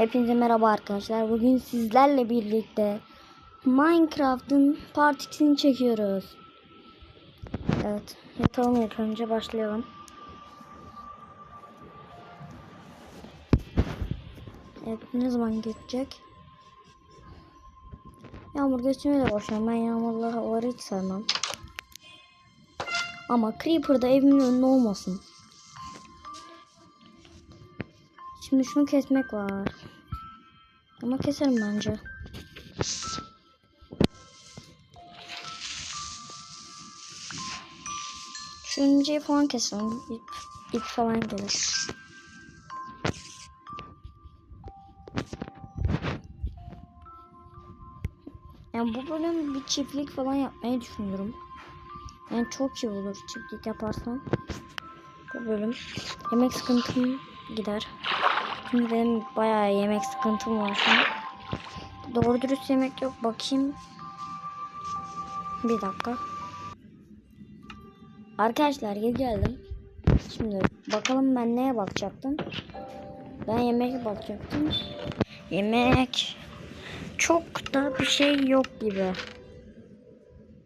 Hepinize merhaba arkadaşlar. Bugün sizlerle birlikte Minecraft'ın part 2'sini çekiyoruz. Evet. Yatalım ilk önce başlayalım. Evet ne zaman geçecek? Yağmur geçmeye de başlayalım. Ben yağmurlu havaları hiç sevmem. Ama Creeper da evimin önünde olmasın. Şimdi şunu kesmek var. Ama keserim bence. Şu inceyi falan keselim. İp, ip falan gelir. Yani bu bölüm bir çiftlik falan yapmayı düşünüyorum. Yani çok iyi olur çiftlik yaparsam. Bu bölüm. Yemek sıkıntım gider. Çünkü benim bayağı yemek sıkıntım var şu. Doğru dürüst yemek yok. Bakayım. Bir dakika. Arkadaşlar geri geldim. Şimdi bakalım ben neye bakacaktım. Ben yemek bakacaktım. Yemek çok da bir şey yok gibi.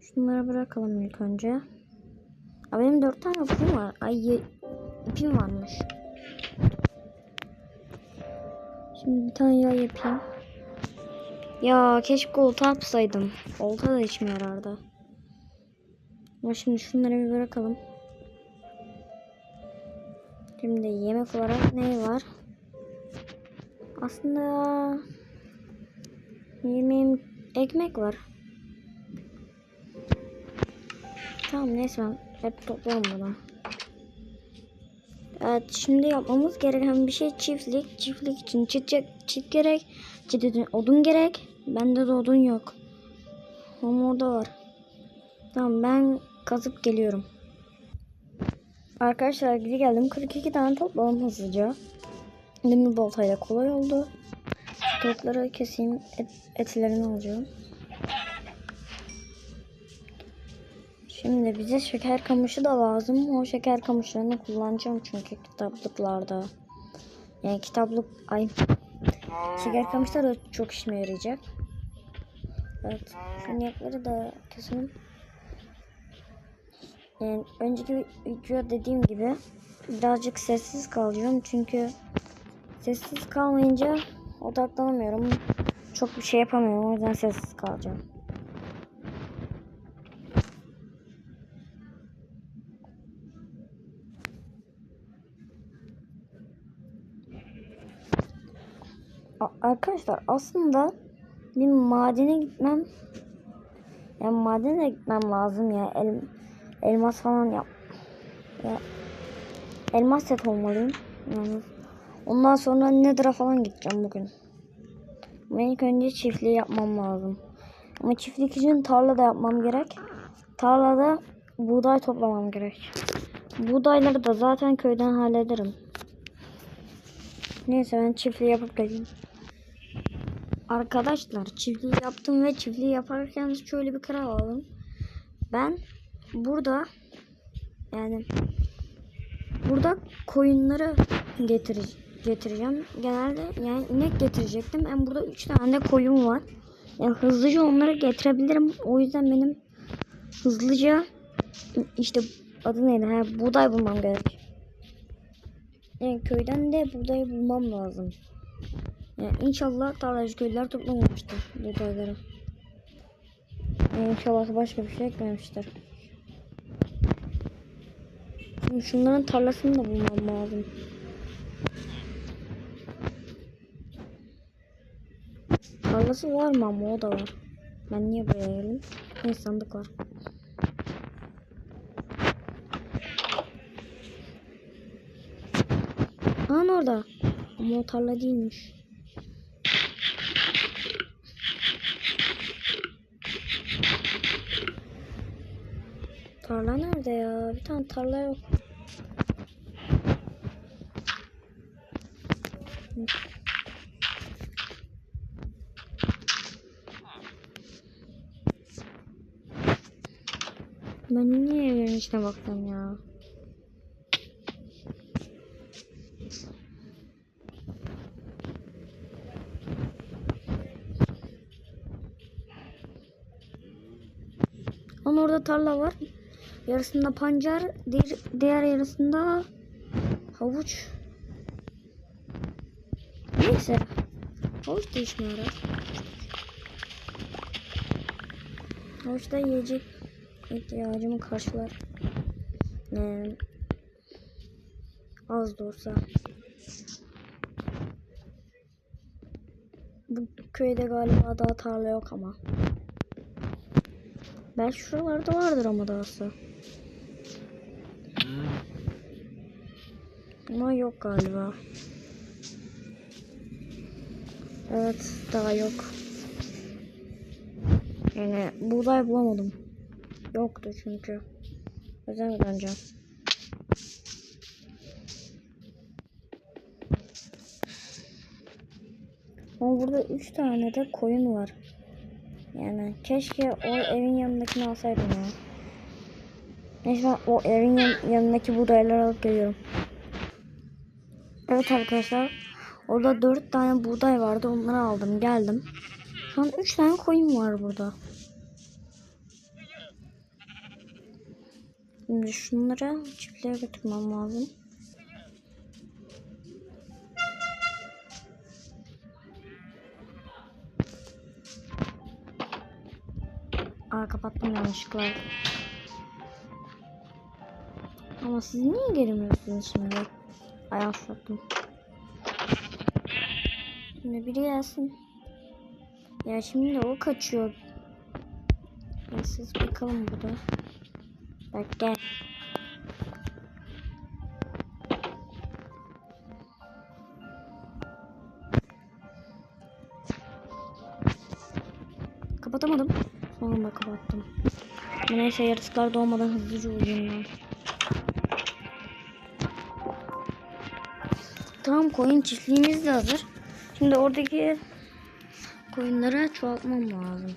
Şunları bırakalım ilk önce. Aa, benim dört tane ipim var. Ay ipim varmış. Şimdi bir tane yay yapayım. Ya keşke olta yapsaydım. Olta da işime yarardı. Ama şimdi şunları bir bırakalım. Şimdi yemek olarak ne var? Aslında yemeğim ekmek var. Tamam neyse ben hep toplarım bunu. Evet şimdi yapmamız gereken bir şey çiftlik. Çiftlik için çit, çit gerek. Çit için odun gerek. Bende de odun yok. Ama orada var. Tamam ben kazıp geliyorum. Arkadaşlar geri geldim. 42 tane topladım hızlıca. Demir baltayla kolay oldu. Tavukları keseyim. Et, etlerini alacağım. Şimdi bize şeker kamışı da lazım. O şeker kamışlarını kullanacağım çünkü kitaplıklarda. Yani kitaplık ay şeker kamışları da çok işime yarayacak. Evet. Şu de keselim. Yani önceki video dediğim gibi birazcık sessiz kalacağım çünkü sessiz kalmayınca odaklanamıyorum. Çok bir şey yapamıyorum o yüzden sessiz kalacağım. Arkadaşlar aslında bir madene gitmem yani madene gitmem lazım ya. El, elmas falan yap ya elmas set olmalıyım. Yani ondan sonra Nether'a falan gideceğim bugün. Ben ilk önce çiftliği yapmam lazım. Ama çiftlik için tarla da yapmam gerek. Tarlada buğday toplamam gerek. Buğdayları da zaten köyden hallederim. Neyse ben çiftliği yapıp geleyim Arkadaşlar çiftliği yaptım ve çiftliği yaparken şöyle bir karar aldım. Ben burada yani burada koyunları getir getireceğim. Genelde yani inek getirecektim. Ben burada 3 tane koyun var. Yani hızlıca onları getirebilirim. O yüzden benim hızlıca işte adı neydi? Ha, buğday bulmam gerek. Yani köyden de buğday bulmam lazım. Yani inşallah tarlacı köylüler toplamamıştır buğdayları. Yani inşallah başka bir şey ekmemiştir. Şimdi şunların tarlasını da bulmam lazım. Tarlası var mı ama o da var. Ben niye buraya geldim? Ne sandık var. An orada. Ama o tarla değilmiş. Tarla nerede ya? Bir tane tarla yok. Ben niye evin içine baktım ya? Ama orada tarla var. Yarısında pancar, diğer, diğer yarısında havuç. Neyse. Havuç da işime yarar. Havuç da yiyecek ihtiyacımı karşılar. Yani az da olsa. Bu köyde galiba daha tarla yok ama. Belki şuralarda vardır ama dahası. Ama yok galiba. Evet daha yok. Yani buğday bulamadım. Yoktu çünkü. O yüzden döneceğim. Ama burada 3 tane de koyun var. Yani keşke o evin yanındakini alsaydım ya. Neyse ben o evin yan- yanındaki buğdayları alıp geliyorum. Evet arkadaşlar. Orada 4 tane buğday vardı. Onları aldım. Geldim. Şu an 3 tane koyun var burada. Şimdi şunları çiftliğe götürmem lazım. Aa kapattım yanlışlıkla. Ama siz niye gelmiyorsunuz şimdi? Ayağı fırlattım. Şimdi biri gelsin. Ya şimdi o kaçıyor. Siz bakalım burada. Bak gel. Kapatamadım. Sonunda kapattım. Neyse yaratıklar doğmadan hızlıca uyuyayım ben. Tamam koyun çiftliğimiz de hazır. Şimdi oradaki koyunları çoğaltmam lazım.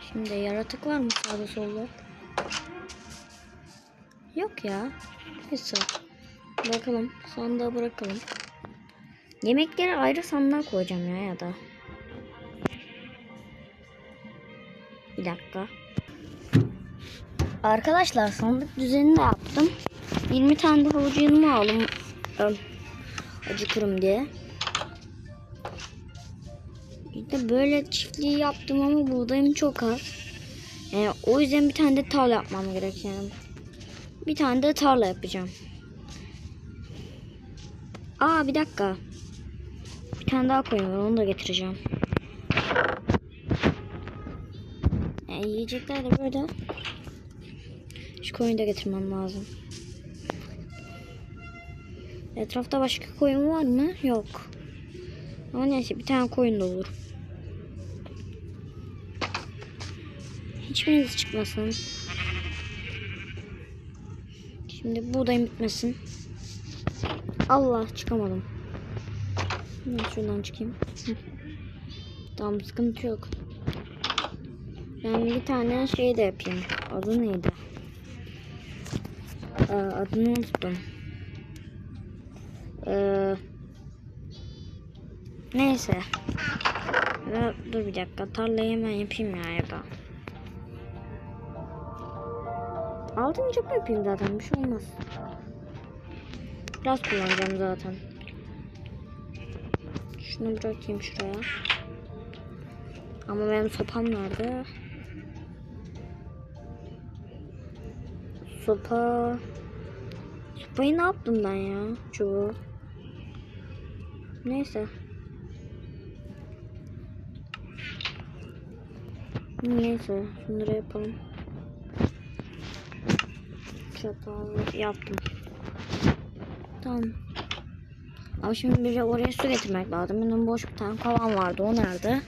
Şimdi yaratık var mı sağda solda? Yok ya. Neyse. Bakalım. Sandığa bırakalım. Yemekleri ayrı sandığa koyacağım ya ya da. Bir dakika. Arkadaşlar sandık düzenini de yaptım. 20 tane de havucu yanıma aldım. Acıkırım diye. İşte böyle çiftliği yaptım ama buğdayım çok az. Yani o yüzden bir tane de tarla yapmam gerek yani. Bir tane de tarla yapacağım. Aa bir dakika. Bir tane daha var onu da getireceğim. Yani yiyecekler de böyle. Şu koyunu da getirmem lazım. Etrafta başka koyun var mı? Yok. Ama neyse bir tane koyun da olur. Hiçbiriniz çıkmasın. Şimdi buğdayım bitmesin. Allah çıkamadım. Ben şuradan çıkayım. Tamam sıkıntı yok. Ben bir tane şey de yapayım. Adı neydi? Ee, adını unuttum. Ee, neyse. Ee, dur bir dakika. Tarlayı hemen yapayım ya ya da. Altın çapa yapayım zaten. Bir şey olmaz. Biraz kullanacağım zaten. Şunu bırakayım şuraya. Ama benim sopam nerede? Sopa. Sopayı ne yaptım ben ya? Çoğu. Neyse. Neyse. Şunları yapalım. Çatal yaptım. Tamam. Ama şimdi bir de oraya su getirmek lazım. Benim boş bir tane kovan vardı. O nerede?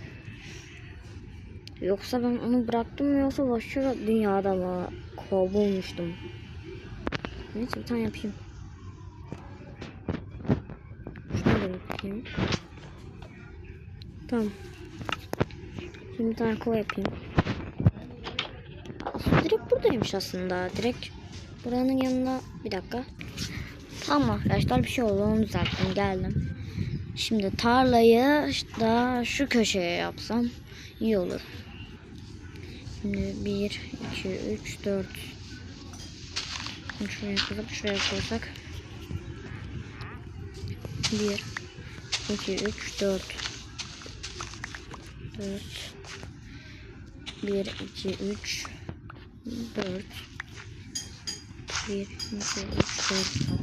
Yoksa ben onu bıraktım mı yoksa başka dünyada mı kovulmuştum? Neyse bir tane yapayım. Şunu da yapayım. Tamam. Şimdi bir tane kova yapayım. Su direkt buradaymış aslında. Direkt buranın yanına bir dakika. Tamam arkadaşlar bir şey oldu onu düzelttim geldim. Şimdi tarlayı da şu köşeye yapsam iyi olur. Şimdi 1, 2, 3, 4. Şuraya koyup şuraya koysak. 1, 2, 3, 4. 4. 1, 2, 3, 4. 1, 2, 3, 4.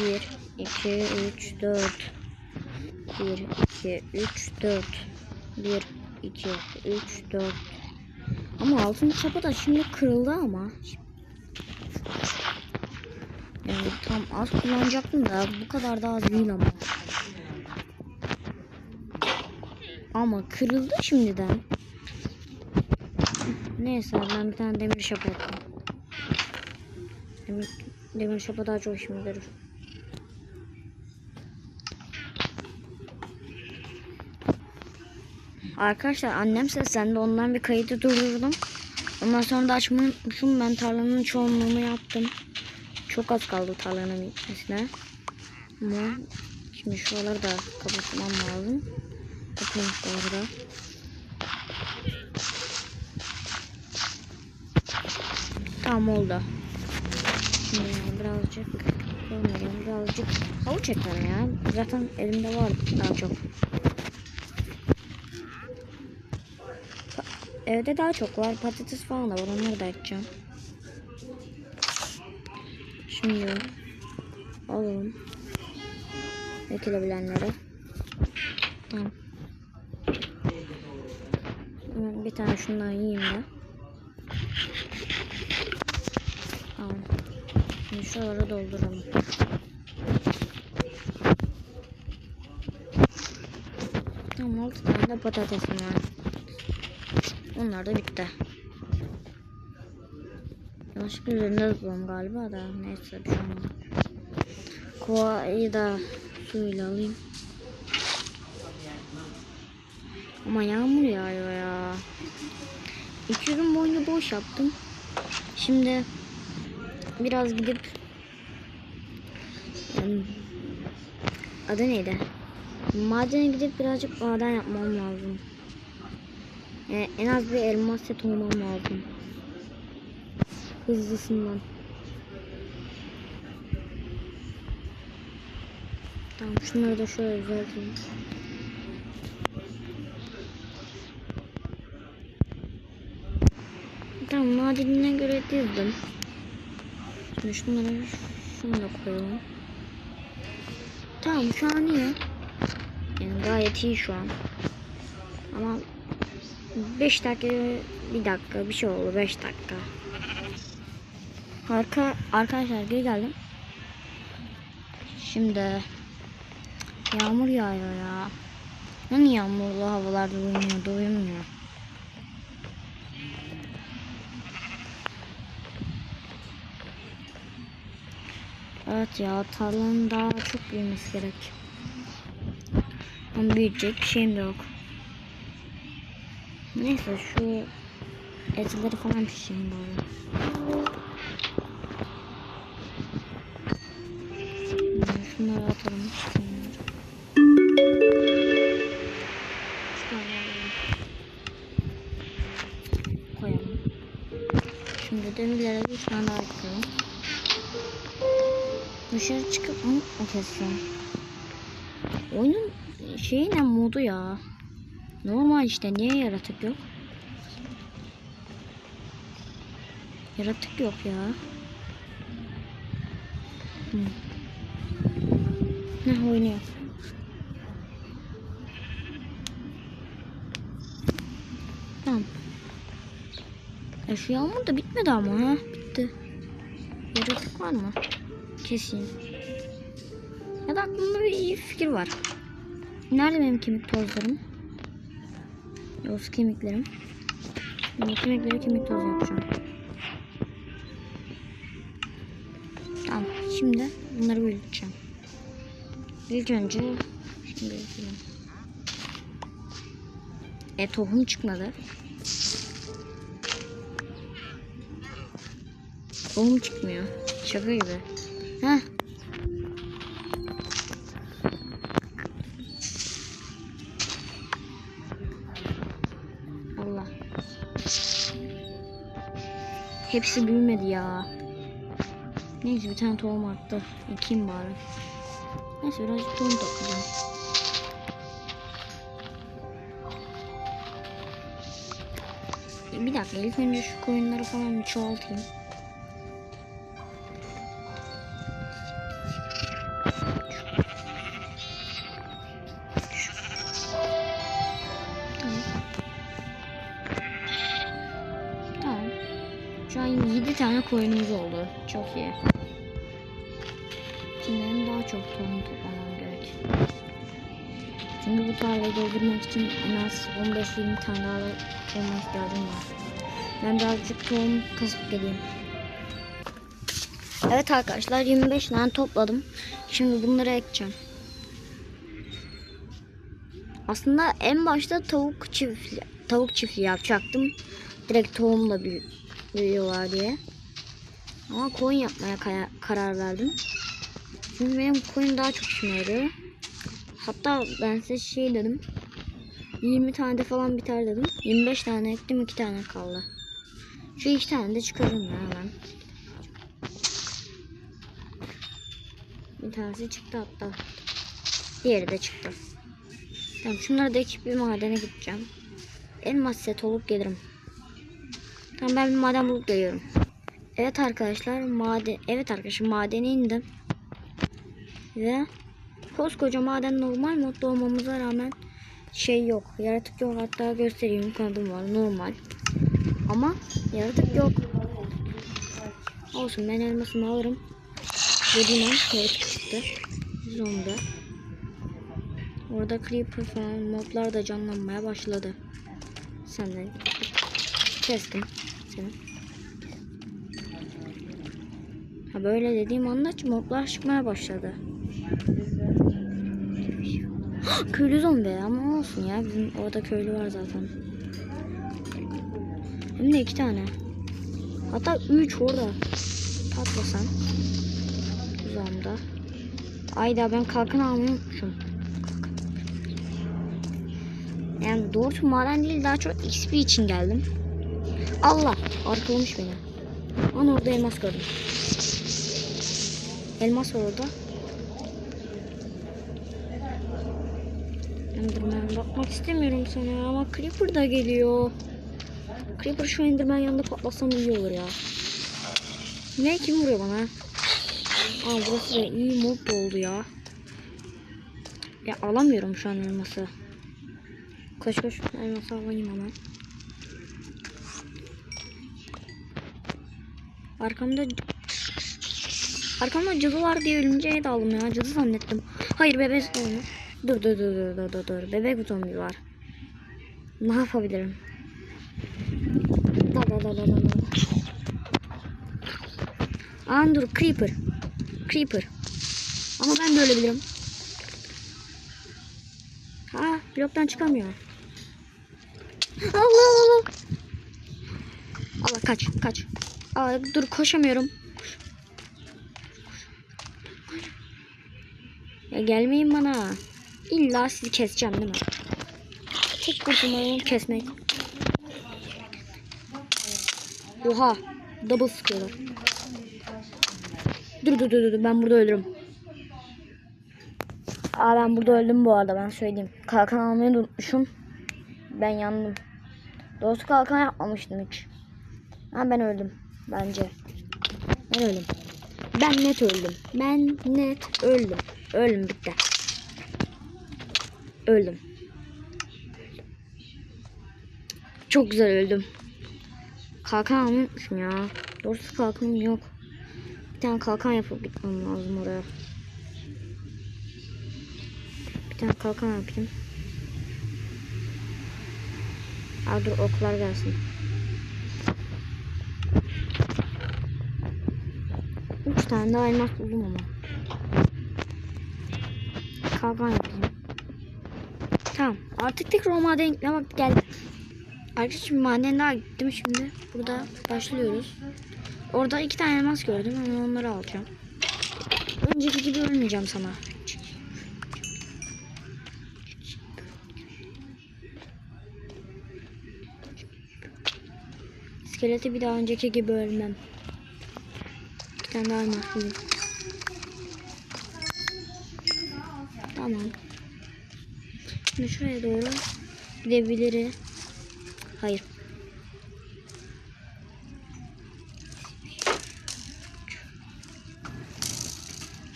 1, 2, 3, 4. 1, 2, 3, 4. 1, 2, 3, 4. Ama altın çapa da şimdi kırıldı ama. Yani tam az kullanacaktım da bu kadar da az değil ama. Ama kırıldı şimdiden. Neyse ben bir tane demir şapa yapayım. Demir, demir şapa daha çok işime görür. Arkadaşlar annem seslendi ondan bir kaydı durdurdum. Ondan sonra da unutmuşum. Ben tarlanın çoğunluğunu yaptım. Çok az kaldı tarlanın bitmesine. Ama şimdi şuraları da kapatmam lazım. Kapatayım şuraları da. Tamam oldu. Şimdi birazcık. Birazcık havuç eklerim ya. Zaten elimde var daha çok. Evde daha çok var. Patates falan da var. Onları da ekeceğim. Şimdi alalım. Ekilebilenleri. Tamam. Bir tane şundan yiyeyim de. Tamam. Şimdi şuraları dolduralım. Tamam 6 tane de patatesim var. Onlar da bitti. Yanlışlıkla üzerinde zıplam galiba da neyse bir şey olmaz. Kovayı da suyla alayım. Ama yağmur yağıyor ya. İki gün boyunca boş yaptım. Şimdi biraz gidip adı neydi? Madene gidip birazcık maden yapmam lazım. Yani en az bir elmas set olmam lazım. Hızlısından. Tamam şunları da şöyle düzelteyim. Tamam madenine göre dizdim. Şimdi şunları şunu da koyalım. Tamam şu an iyi. Yani gayet iyi şu an. Ama 5 dakika bir dakika bir şey oldu 5 dakika. Arka arkadaşlar geri geldim. Şimdi yağmur yağıyor ya. Hani yağmurlu havalarda uyumuyor, uyumuyor. Evet ya tarlanın daha çok büyümesi gerek. Ama büyüyecek şeyim de yok. Neyse şu etleri falan pişireyim bari. Şunları atalım. Koyalım. Şimdi demirlere bir tane daha ekleyelim. Dışarı çıkıp mı keseceğim? Oyunun şeyi ne modu ya? Normal işte niye yaratık yok? Yaratık yok ya. Hı. Ne oynuyor? Tamam. E şu yağmur da bitmedi ama ha. Bitti. Yaratık var mı? Keseyim. Ya da aklımda bir iyi fikir var. Nerede benim kemik tozlarım? Yoksa kemiklerim. Şimdi kemikleri kemik tozu yapacağım. Tamam. Şimdi bunları büyüteceğim. İlk önce şimdi. E tohum çıkmadı. Tohum çıkmıyor. Şaka gibi. Heh. Hepsi büyümedi ya. Neyse bir tane tohum arttı. Ekeyim bari. Neyse birazcık tohum toplayacağım. Bir dakika ilk önce şu koyunları falan bir çoğaltayım. Koyunumuz oldu. Çok iyi. Şimdi benim daha çok tohum toplamam gerek. Çünkü bu tarlayı doldurmak için en az 15-20 tane daha tohuma ihtiyacım var. Ben birazcık tohum kasıp geleyim. Evet arkadaşlar 25 tane topladım. Şimdi bunları ekeceğim. Aslında en başta tavuk çiftli tavuk çiftliği yapacaktım. Direkt tohumla büyü- büyüyorlar diye. Ama koyun yapmaya karar verdim. Çünkü benim koyun daha çok işime yarıyor. Hatta ben size şey dedim. 20 tane de falan biter dedim. 25 tane ektim 2 tane kaldı. Şu iki tane de çıkarırım ya hemen. Bir tanesi çıktı hatta. Diğeri de çıktı. Tamam şunları da ekip bir madene gideceğim. Elmas set olup gelirim. Tamam ben bir maden bulup geliyorum. Evet arkadaşlar maden evet arkadaşlar madene indim. Ve koskoca maden normal modda olmamıza rağmen şey yok. Yaratık yok. Hatta göstereyim kanadım var normal. Ama yaratık yok. Olsun ben elmasımı alırım. Dediğim an yaratık çıktı. Zombi. Orada creeper falan moblar da canlanmaya başladı. Sen de kestim seni. Ha böyle dediğim anda moblar çıkmaya başladı. köylü zombi ama olsun ya bizim orada köylü var zaten. Hem de iki tane. Hatta üç orada. Patlasan. Uzamda. Ayda ben kalkan almayı. Yani doğrusu maden değil daha çok XP için geldim. Allah arkalamış beni. Ana orada elmas gördüm. Elmas var orada. Enderman bakmak istemiyorum sana ama Creeper da geliyor. Creeper şu Enderman yanında patlasam iyi olur ya. Ne kim vuruyor bana? Aa burası da iyi mob oldu ya. Ya alamıyorum şu an elması. Koş koş elması alayım hemen. Arkamda Arkamda cadı var diye ölünce daldım ya. Cadı zannettim. Hayır bebek olmuş. Dur dur dur dur dur dur. Bebek zombi var. Ne yapabilirim? Da da da da da. Aa dur creeper. Creeper. Ama ben de ölebilirim. Ha bloktan çıkamıyor. Allah Allah. Allah kaç kaç. Aa, dur koşamıyorum. Ya gelmeyin bana. İlla sizi keseceğim değil mi? Tek kurtulma kesmek. Oha. Double sıkıyorlar. Dur dur dur dur ben burada ölürüm. Aa ben burada öldüm bu arada ben söyleyeyim. Kalkan almayı unutmuşum. Ben yandım. Doğrusu kalkan yapmamıştım hiç. Ha ben öldüm bence. Ben öldüm. Ben net öldüm. Ben net öldüm. Öldüm bitti. Öldüm. Çok güzel öldüm. Kalkan unutmuşum ya. Doğrusu kalkanım yok. Bir tane kalkan yapıp gitmem lazım oraya. Bir tane kalkan yapayım. Aa dur oklar gelsin. Üç tane daha elmas buldum ama. Kalkan yapayım. Tamam. Artık tekrar o madene gitmeye vakti geldi. Arkadaşlar maden daha gittim şimdi. Burada başlıyoruz. Orada iki tane elmas gördüm. Ama onları alacağım. Önceki gibi ölmeyeceğim sana. iskeleti bir daha önceki gibi ölmem. Bir tane daha mahkum. Tamam. Şimdi şuraya doğru gidebiliriz. Hayır.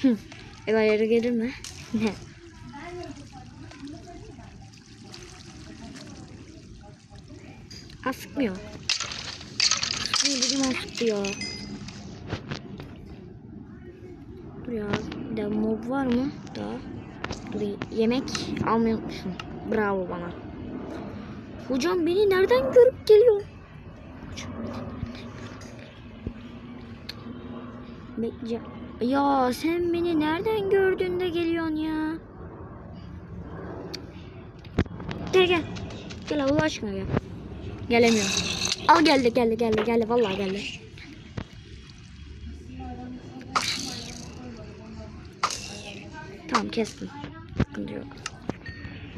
Hı. Ev ayarı gelir mi? Ne? Asmıyor. Bileyim asmıyor. Dur ya. Bir de mob var mı? Daha. Dur yemek almayı unutmuşum. Bravo bana. Hocam beni nereden görüp geliyor? Bekle. Ya sen beni nereden gördün de geliyorsun ya? Gel gel. Gel Allah aşkına gel. Gelemiyorum. Al geldi geldi geldi geldi vallahi geldi. Tamam kestim. Sıkıntı yok.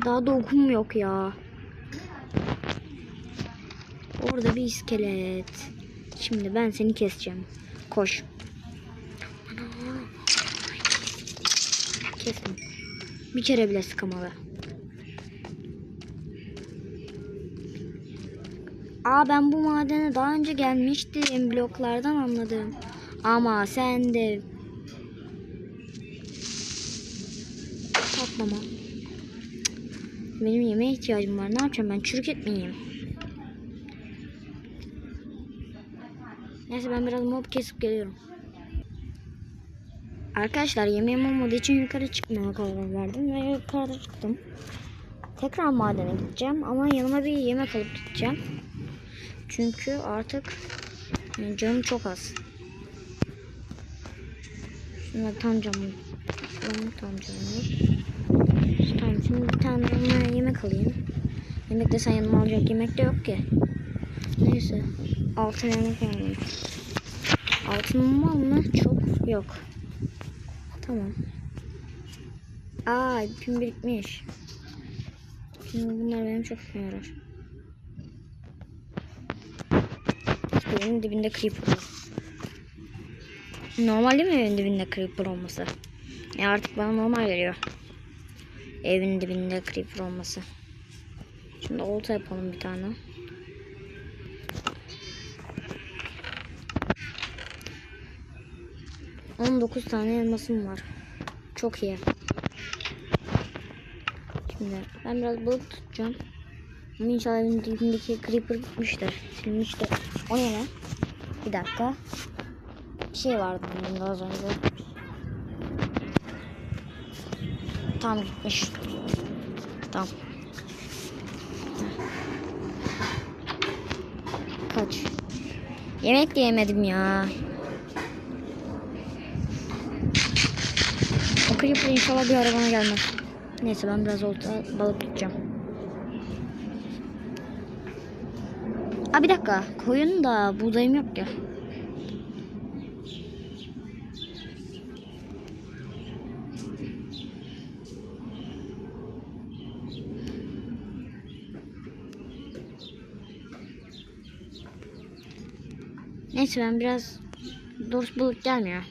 Daha da okum yok ya. Orada bir iskelet. Şimdi ben seni keseceğim. Koş. Kestim. Bir kere bile sıkamadı. Aa ben bu madene daha önce gelmiştim. Bloklardan anladım. Ama sen de Cık. Benim yemeğe ihtiyacım var. Ne yapacağım ben? Çürük et mi yiyeyim? Neyse ben biraz mob kesip geliyorum. Arkadaşlar yemeğim olmadığı için yukarı çıkmaya karar verdim ve yukarı çıktım. Tekrar madene gideceğim ama yanıma bir yemek alıp gideceğim. Çünkü artık canım çok az. Şunlar tam canım. Şunlar tam canım. Tamam şimdi bir tane yanıma yemek alayım. Yemek de sen yanıma alacak yemek de yok ki. Neyse. Altın yemek alayım. Altınım var mı? Çok yok. Tamam. Aa ipim birikmiş. Şimdi bunlar benim çok işime yarar. Evin dibinde creeper var. Normal değil mi evin dibinde creeper olması? Ya artık bana normal geliyor. Evin dibinde creeper olması. Şimdi olta yapalım bir tane. On dokuz tane elmasım var. Çok iyi. Şimdi ben biraz balık tutacağım. Ama inşallah evin dibindeki creeper gitmiştir. Silmiştir. O ne? Bir dakika. Bir şey vardı de az önce. Tamam gitmiş. Tamam. Kaç. Yemek de yemedim ya. O creeper inşallah bir arabana gelmez. Neyse ben biraz olta balık tutacağım. Aa bir dakika. Koyun da buğdayım yok ya. Neyse ben biraz doğrusu balık gelmiyor.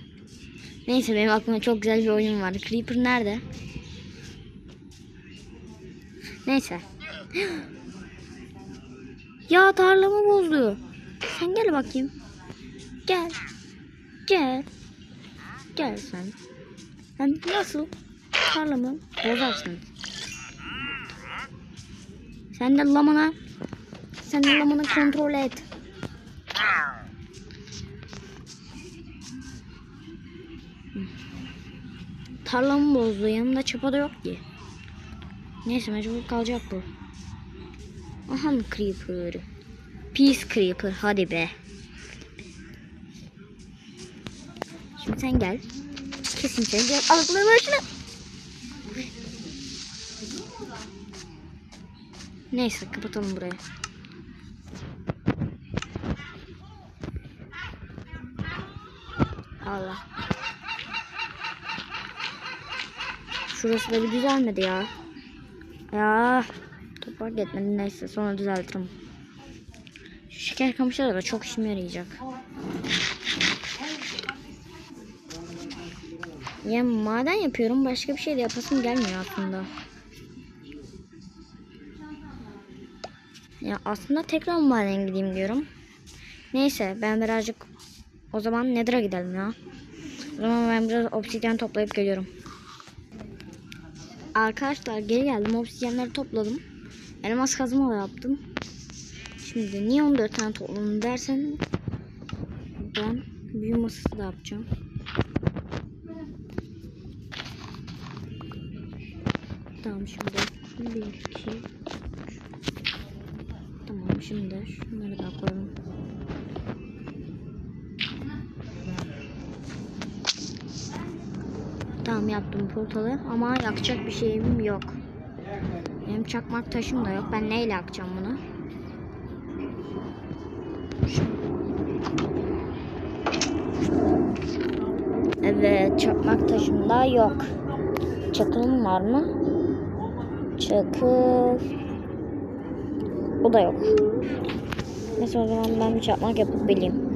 Neyse benim aklıma çok güzel bir oyun var. Creeper nerede? Neyse. Ya tarlamı bozdu. Sen gel bakayım. Gel. Gel. Gel sen. Sen nasıl tarlamı bozarsın? Sen de lamana sen de lamanı kontrol et. Tarlamı bozdu. Yanımda çapa da yok ki. Neyse mecbur kalacak bu. Aha creeper? Peace creeper hadi be. Şimdi sen gel. Kesin sen gel. Alıkları başına. Neyse kapatalım burayı. Allah. Şurası da bir düzelmedi ya. Ya. Toprak yetmedi neyse sonra düzeltirim. Şu şeker kamışları da çok işime yarayacak. Ya maden yapıyorum. Başka bir şey de yapasım gelmiyor aslında. Ya aslında tekrar maden gideyim diyorum. Neyse ben birazcık o zaman Nether'a gidelim ya. O zaman ben biraz obsidyen toplayıp geliyorum. Arkadaşlar geri geldim. Obsidyenleri topladım. Elmas kazma da yaptım. Şimdi niye 14 tane topladım dersen ben büyü masası da yapacağım. Tamam şimdi 1 2 Tamam şimdi şunları da koyalım. Tamam yaptım portalı ama yakacak bir şeyim yok. Benim çakmak taşım da yok. Ben neyle yakacağım bunu? Evet çakmak taşım da yok. Çakılım var mı? Çakıl. Bu da yok. Neyse o zaman ben bir çakmak yapıp bileyim.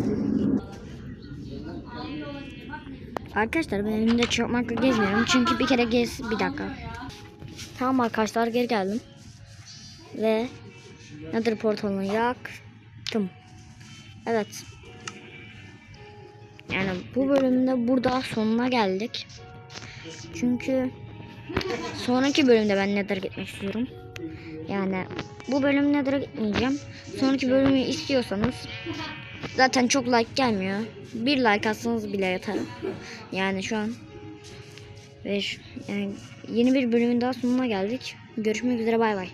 Arkadaşlar ben elimde çakmakla gezmiyorum. Çünkü bir kere gez... Bir dakika. Tamam arkadaşlar geri geldim. Ve Nether portalını yaktım. Evet. Yani bu bölümde burada sonuna geldik. Çünkü sonraki bölümde ben Nether'a gitmek istiyorum. Yani bu bölüm Nether'a gitmeyeceğim. Sonraki bölümü istiyorsanız zaten çok like gelmiyor. Bir like atsanız bile yeter. Yani şu an ve yani yeni bir bölümün daha sonuna geldik. Görüşmek üzere bay bay.